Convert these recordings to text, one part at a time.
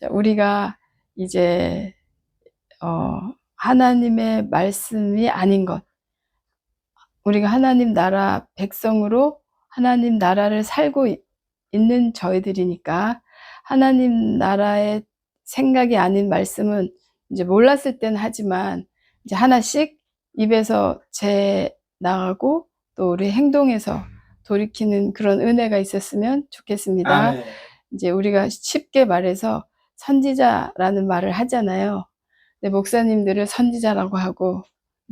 자, 우리가 이제 어, 하나님의 말씀이 아닌 것, 우리가 하나님 나라 백성으로 하나님 나라를 살고 이- 있는 저희들이니까 하나님 나라의 생각이 아닌 말씀은 이제 몰랐을 때는 하지만 이제 하나씩 입에서 제 나가고 또 우리 행동에서 돌이키는 그런 은혜가 있었으면 좋겠습니다. 아멘. 이제 우리가 쉽게 말해서 선지자라는 말을 하잖아요. 근데 목사님들을 선지자라고 하고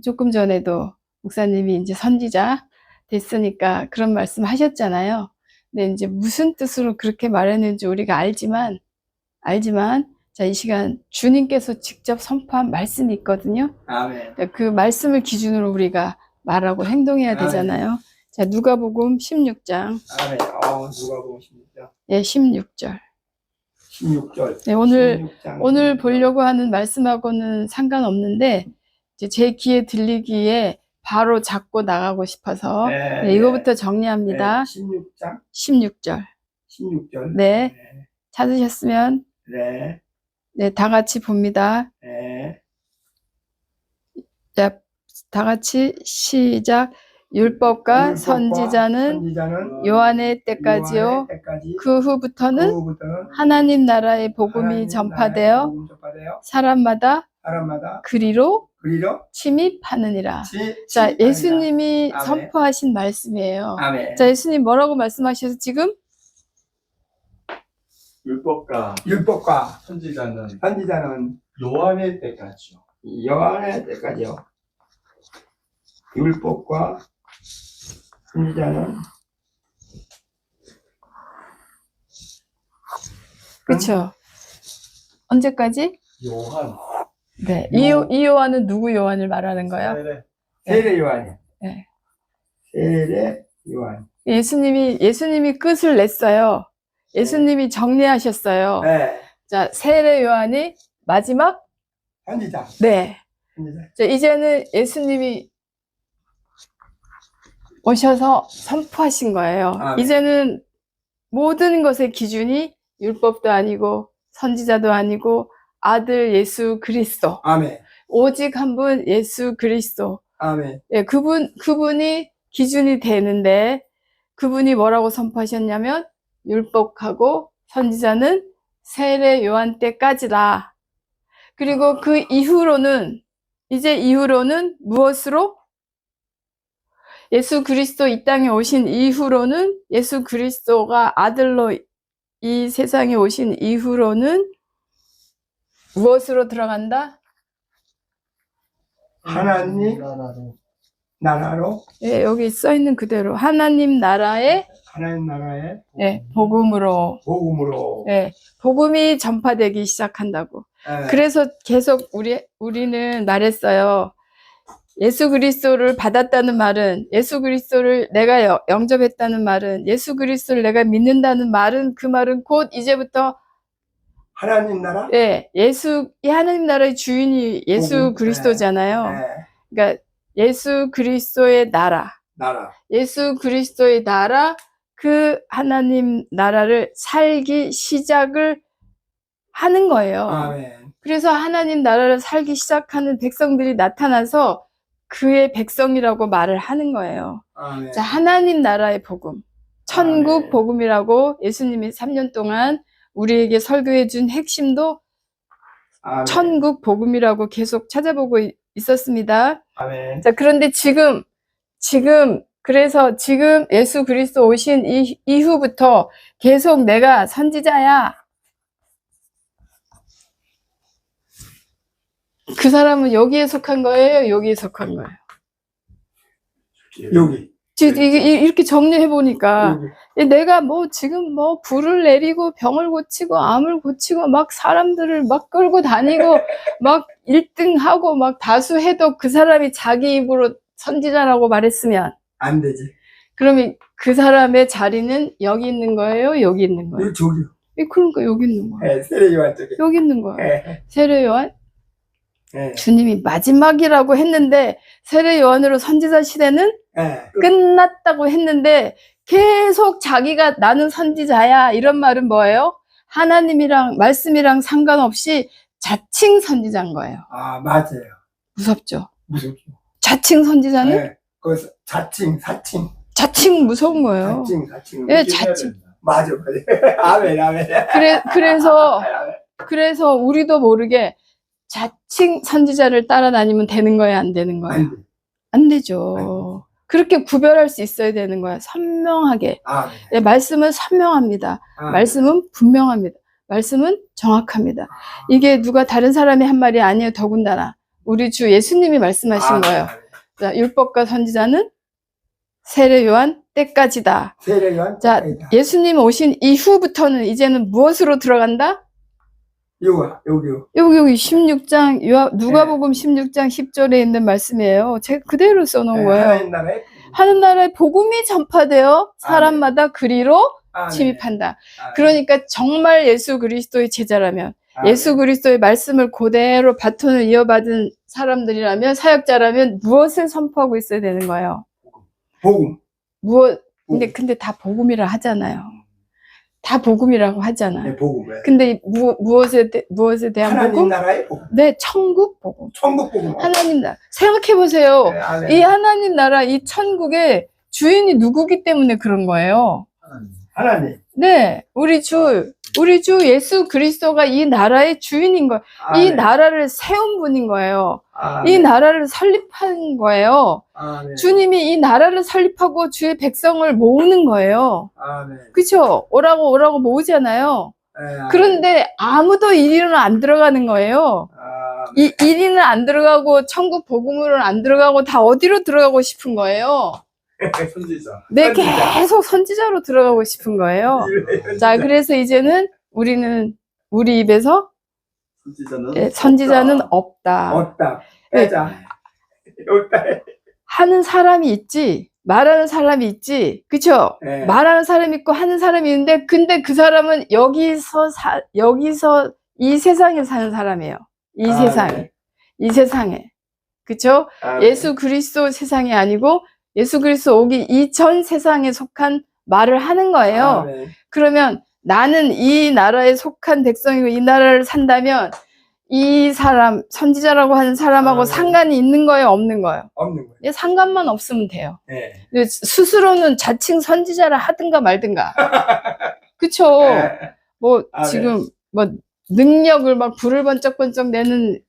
조금 전에도 목사님이 이제 선지자 됐으니까 그런 말씀 하셨잖아요. 근데 이제 무슨 뜻으로 그렇게 말했는지 우리가 알지만 알지만 자, 이 시간 주님께서 직접 선포한 말씀이 있거든요. 아멘. 그 말씀을 기준으로 우리가 말하고 행동해야 아멘. 되잖아요. 자, 누가복음 16장. 아멘. 어, 누가 보십니까? 예, 16절. 16절. 네, 오늘 16장. 오늘 보려고 하는 말씀하고는 상관없는데 이제 제 귀에 들리기에 바로 잡고 나가고 싶어서 네, 네, 이거부터 정리합니다. 16장. 16절. 16절. 네. 찾으셨으면 네. 네, 다 같이 봅니다. 네. 자, 다 같이 시작. 율법과 율법과 선지자는 선지자는 요한의 때까지요. 요한의 때까지 그 후부터는 하나님 나라의 복음이 하나님 나라의 전파되어 복음이 전파되어 사람마다 사람마다 그리로 그리로 침입하느니라. 치- 자. 예수님이 아멘. 선포하신 말씀이에요. 아멘. 자, 예수님 뭐라고 말씀하셔서 지금? 율법과 율법과 선지자는 선지자는 요한의 때까지요. 요한의 때까지요. 율법과 선지자는 그쵸? 언제까지? 요한. 네. 이, 요- 이 요한은 누구 요한을 말하는 거예요? 세례. 세례 요한이요. 네. 세례 요한. 예수님이, 예수님이 끝을 냈어요. 예수님이 정리하셨어요. 네. 자, 세례 요한이 마지막? 선지자. 네. 선지자. 자, 이제는 예수님이 오셔서 선포하신 거예요. 아멘. 이제는 모든 것의 기준이 율법도 아니고 선지자도 아니고 아들 예수 그리스도. 아멘. 오직 한 분 예수 그리스도. 아멘. 예, 그분, 그분이 기준이 되는데 그분이 뭐라고 선포하셨냐면 율법하고 선지자는 세례 요한 때까지다. 그리고 그 이후로는 이제 이후로는 무엇으로? 예수 그리스도 이 땅에 오신 이후로는 예수 그리스도가 아들로 이 세상에 오신 이후로는 무엇으로 들어간다? 하나님 나라로. 예, 여기 써 있는 그대로 하나님 나라의 하나님 나라의 예, 복음으로 복음으로 예, 복음이 전파되기 시작한다고. 예. 그래서 계속 우리 우리는 말했어요. 예수 그리스도를 받았다는 말은 예수 그리스도를 내가 여- 영접했다는 말은 예수 그리스도를 내가 믿는다는 말은 그 말은 곧 이제부터 하나님 나라 예, 예수 이 하나님 나라의 주인이 예수 그리스도잖아요. 예. 그러니까 예수 그리스도의 나라. 나라 예수 그리스도의 나라, 그 하나님 나라를 살기 시작을 하는 거예요. 아멘 그래서 하나님 나라를 살기 시작하는 백성들이 나타나서 그의 백성이라고 말을 하는 거예요. 아멘 자, 하나님 나라의 복음. 천국 아멘. 복음이라고 예수님이 3년 동안 우리에게 설교해 준 핵심도 아멘 천국 복음이라고 계속 찾아보고 있- 있었습니다. 아멘 자, 그런데 지금, 지금, 그래서 지금 예수 그리스도 오신 이, 이후부터 계속 내가 선지자야. 그 사람은 여기에 속한 거예요? 여기에 속한 거예요? 여기 지금 이게 이- 이렇게 정리해 보니까 내가 뭐 지금 뭐 불을 내리고 병을 고치고 암을 고치고 막 사람들을 막 끌고 다니고 막 1등 하고 막 다수 해도 그 사람이 자기 입으로 선지자라고 말했으면 안 되지 그러면 그 사람의 자리는 여기 있는 거예요? 여기 있는 거예요? 여기 저기 예, 그러니까 여기 있는 거예요. 예, 세례 요한 쪽에 여기 있는 거예요. 예, 세례 요한 예, 주님이 마지막이라고 했는데 세례 요한으로 선지자 시대는 예. 끝났다고 했는데 계속 자기가 나는 선지자야 이런 말은 뭐예요? 하나님이랑 말씀이랑 상관없이 자칭 선지자인 거예요. 아, 맞아요. 무섭죠? 무섭죠. 자칭 선지자는 네. 거기서 자칭, 사칭, 자칭 무서운 거예요. 자칭, 사칭. 예, 자칭. 된다. 맞아, 맞아. 아멘, 아멘. 그래, 그래서. 그래서 우리도 모르게 자칭 선지자를 따라다니면 되는 거예요? 안 되는 거예요? 안 돼. 안 되죠. 그렇게 구별할 수 있어야 되는 거예요. 선명하게. 아멘. 예, 말씀은 선명합니다. 아멘. 말씀은 분명합니다. 말씀은 정확합니다. 이게 누가 다른 사람이 한 말이 아니에요. 더군다나 우리 주 예수님이 말씀하신 아멘, 거예요. 아멘. 자, 율법과 선지자는 세례 요한 때까지다. 세례 요한 자, 예수님 오신 이후부터는 이제는 무엇으로 들어간다? 요거, 요거. 여기 여기 16장 요하- 누가복음 16장 10절에 있는 말씀이에요. 제가 그대로 써놓은 네, 거예요. 하나님 나라에 하는 나라의 복음이 전파되어 사람마다 그리로 아멘. 침입한다. 아멘. 그러니까 정말 예수 그리스도의 제자라면 아멘. 예수 그리스도의 말씀을 그대로 바톤을 이어받은 사람들이라면 사역자라면 무엇을 선포하고 있어야 되는 거예요? 복음. 무엇 근데. 근데 다 복음이라 하잖아요. 다 복음이라고 하잖아요. 네, 복음. 네. 근데 무, 무엇에 대, 무엇에 대한 하나님 복음? 나라의 복음. 네, 천국 복음. 천국 복음. 하나님 나라. 생각해 보세요. 네. 이 하나님 나라, 이 천국의 주인이 누구기 때문에 그런 거예요. 하나님. 하나님. 네, 우리 주, 우리 주 예수 그리스도가 이 나라의 주인인 거예요. 이 아멘. 나라를 세운 분인 거예요. 아멘. 이 나라를 설립한 거예요. 아멘. 주님이 이 나라를 설립하고 주의 백성을 모으는 거예요. 아멘. 그쵸? 오라고 오라고 모으잖아요. 네. 그런데 아무도 이리는 안 들어가는 거예요. 아멘. 이 이리는 안 들어가고 천국 복음으로는 안 들어가고 다 어디로 들어가고 싶은 거예요. 선지자. 네, 선지자. 계속 선지자로 들어가고 싶은 거예요. 자, 그래서 이제는 우리는 우리 입에서 선지자는 예, 선지자는 없다. 없다. 없다. 빼자. 없다. 하는 사람이 있지, 말하는 사람이 있지, 그쵸? 네. 말하는 사람이 있고 하는 사람이 있는데, 근데 그 사람은 여기서 사, 여기서 이 세상에 사는 사람이에요. 이 아, 세상에. 네. 이 세상에. 그쵸? 아멘. 예수 그리스도 세상이 아니고, 예수 그리스도 오기 이전 세상에 속한 말을 하는 거예요. 아멘. 그러면 나는 이 나라에 속한 백성이고 이 나라를 산다면 이 사람, 선지자라고 하는 사람하고 아, 네. 상관이 있는 거예요, 없는 거예요? 없는 거예요. 예, 상관만 없으면 돼요. 네. 스스로는 자칭 선지자라 하든가 말든가. 그쵸? 네. 뭐, 아, 네. 지금, 뭐, 능력을 막 불을 번쩍번쩍 내는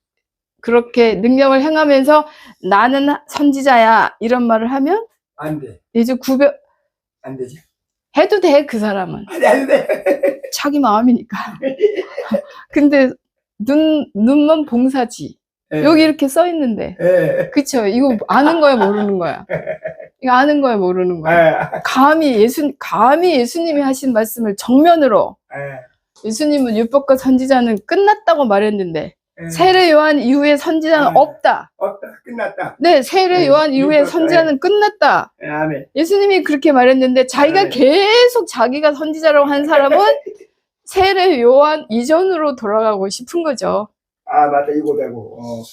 그렇게 능력을 행하면서 나는 선지자야. 이런 말을 하면 안 돼. 이제 구별, 안 되지. 해도 돼, 그 사람은. 안 돼, 안 돼. 자기 마음이니까. 근데 눈, 눈만 봉사지. 네. 여기 이렇게 써 있는데. 예. 그쵸? 이거 아는 거야, 모르는 거야? 이거 아는 거야, 모르는 거야? 예. 감히 예수, 감히 예수님이 하신 말씀을 정면으로 예. 예수님은 율법과 선지자는 끝났다고 말했는데 예. 세례 요한 이후에 선지자는 네. 없다. 없다. 끝났다. 네, 세례 네, 요한 이후에 선지자는 끝났다. 예, 아멘. 예수님이 그렇게 말했는데 자기가 네. 계속 자기가 선지자라고 한 사람은 세례 요한 이전으로 돌아가고 싶은 거죠. 아, 맞다. 이거다고. 어.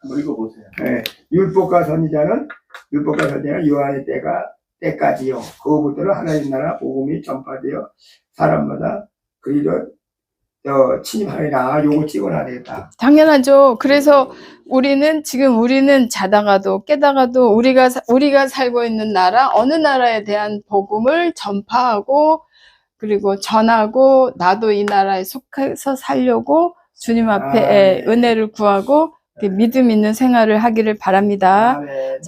한번 읽어보세요. 예. 율법과 선지자는 율법과 선지자는 요한의 때가 때까지요. 그거부터는 하나님 나라 복음이 전파되어 사람마다 그리로 어, 침입하리라. 요거 찍어놔야 되겠다. 당연하죠. 그래서 우리는 지금 우리는 자다가도 깨다가도 우리가 사- 우리가 살고 있는 나라 어느 나라에 대한 복음을 전파하고 그리고 전하고 나도 이 나라에 속해서 살려고 주님 앞에 아, 네. 은혜를 구하고 믿음 있는 생활을 하기를 바랍니다. 아멘.